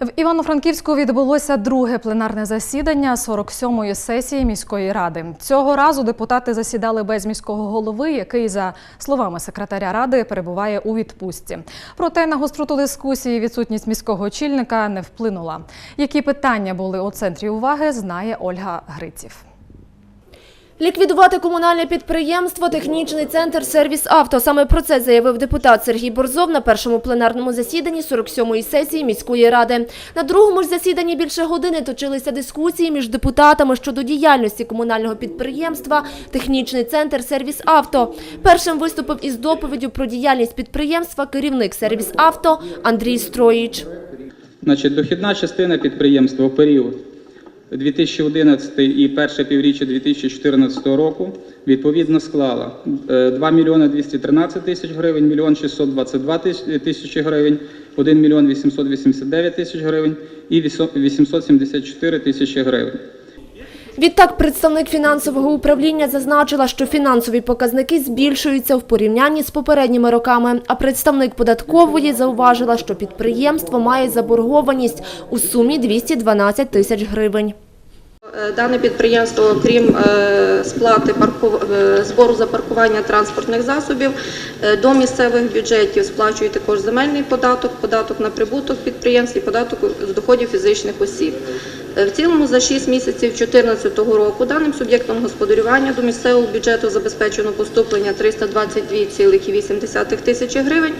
В Івано-Франківську відбулося друге пленарне засідання 47-ї сесії міської ради. Цього разу депутати засідали без міського голови, який, за словами секретаря ради, перебуває у відпустці. Проте на гостроту дискусії відсутність міського очільника не вплинула. Які питання були у центрі уваги, знає Ольга Гриців. Ліквідувати комунальне підприємство, технічний центр «Сервіс Авто». Саме про це заявив депутат Сергій Борзов на першому пленарному засіданні 47-ї сесії міської ради. На другому ж засіданні більше години точилися дискусії між депутатами щодо діяльності комунального підприємства «Технічний центр «Сервіс Авто». Першим виступив із доповіддю про діяльність підприємства керівник «Сервіс Авто» Андрій Строїч. Значить, дохідна частина підприємства у період 2011 і перше півріччя 2014 року відповідно склала е, 2 мільйони 213 тисяч гривень, мільйон 622 тисяч- тисячі гривень, 1 мільйон 889 тисяч гривень і 874 тисячі гривень. Відтак, представник фінансового управління зазначила, що фінансові показники збільшуються в порівнянні з попередніми роками. А представник податкової зауважила, що підприємство має заборгованість у сумі 212 тисяч гривень. Е, Дане підприємство, крім е, сплати е, збору за паркування транспортних засобів, до місцевих бюджетів сплачує також земельний податок, податок на прибуток підприємств і податок з доходів фізичних осіб. Е, В цілому за 6 місяців 2014 року даним суб'єктом господарювання до місцевого бюджету забезпечено поступлення 322,8 тисячі гривень,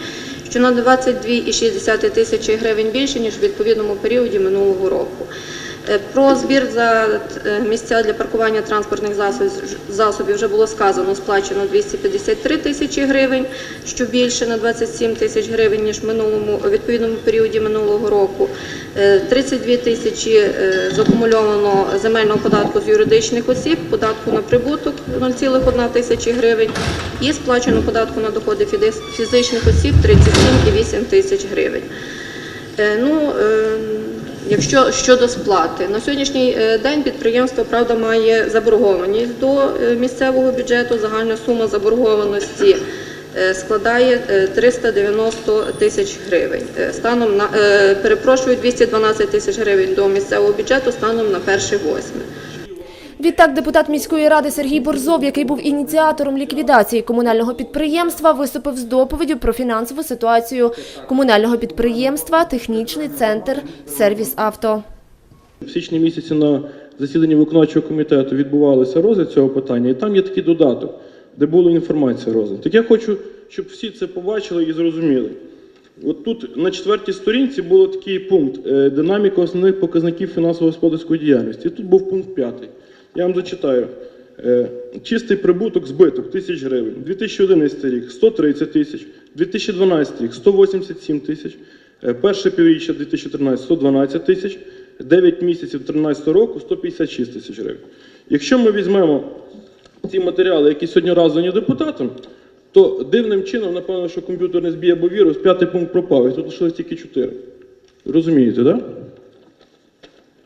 що на 22,6 тисячі гривень більше, ніж в відповідному періоді минулого року. Е, Про збір за е, місця для паркування транспортних засобів, вже було сказано, сплачено 253 тисячі гривень, що більше на 27 тисяч гривень, ніж в минулому, у відповідному періоді минулого року. Е, 32 тисячі е, закумульовано земельного податку з юридичних осіб, податку на прибуток 0,1 тисячі гривень і сплачено податку на доходи фізичних осіб 37,8 тисяч гривень. Ну, якщо щодо сплати, на сьогоднішній е, день підприємство правда має заборгованість до е, місцевого бюджету. Загальна сума заборгованості е, складає е, 390 тисяч гривень. Станом на перепрошую 212 тисяч гривень до місцевого бюджету станом на 1.8. Відтак, депутат міської ради Сергій Борзов, який був ініціатором ліквідації комунального підприємства, виступив з доповіддю про фінансову ситуацію комунального підприємства «Технічний центр «Сервіс Авто». В січні місяці на засіданні виконавчого комітету відбувалося розгляд цього питання, і там є такий додаток, де була інформація розгляд. Так я хочу, щоб всі це побачили і зрозуміли. От тут на четвертій сторінці був такий пункт е, динаміка основних показників фінансово-господарської діяльності. І тут був пункт п'ятий. Я вам зачитаю. Е, Чистий прибуток, збиток тисяч гривень. 2011 рік 130 тисяч, 2012 рік 187 тисяч, е, перше півріччя 2013 112 тисяч, 9 місяців 2013 року 156 тисяч гривень. Якщо ми візьмемо ці матеріали, які сьогодні роздані депутатам, то дивним чином, напевно, що комп'ютерний збій або вірус, п'ятий пункт пропав, і тут лишилось тільки чотири. Розумієте, так? Да?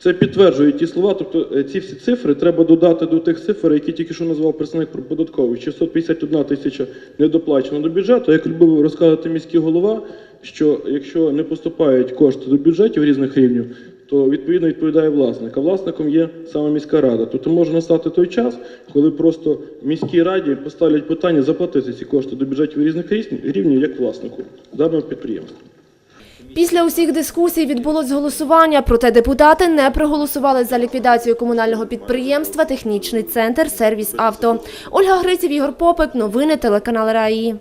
Це підтверджує ті слова, тобто е, ці всі цифри треба додати до тих цифр, які тільки що назвав представник податковий. 651 тисяча недоплачено до бюджету. Як любив розказати міський голова, що якщо не поступають кошти до бюджетів різних рівнів, то відповідно відповідає власник. А власником є саме міська рада. Тобто може настати той час, коли просто міській раді поставлять питання заплатити ці кошти до бюджетів різних рівнів як власнику даного підприємства. Після усіх дискусій відбулось голосування, проте депутати не проголосували за ліквідацію комунального підприємства «Технічний центр «Сервіс Авто». Ольга Гриців, Ігор Попик. Новини телеканал РАІ.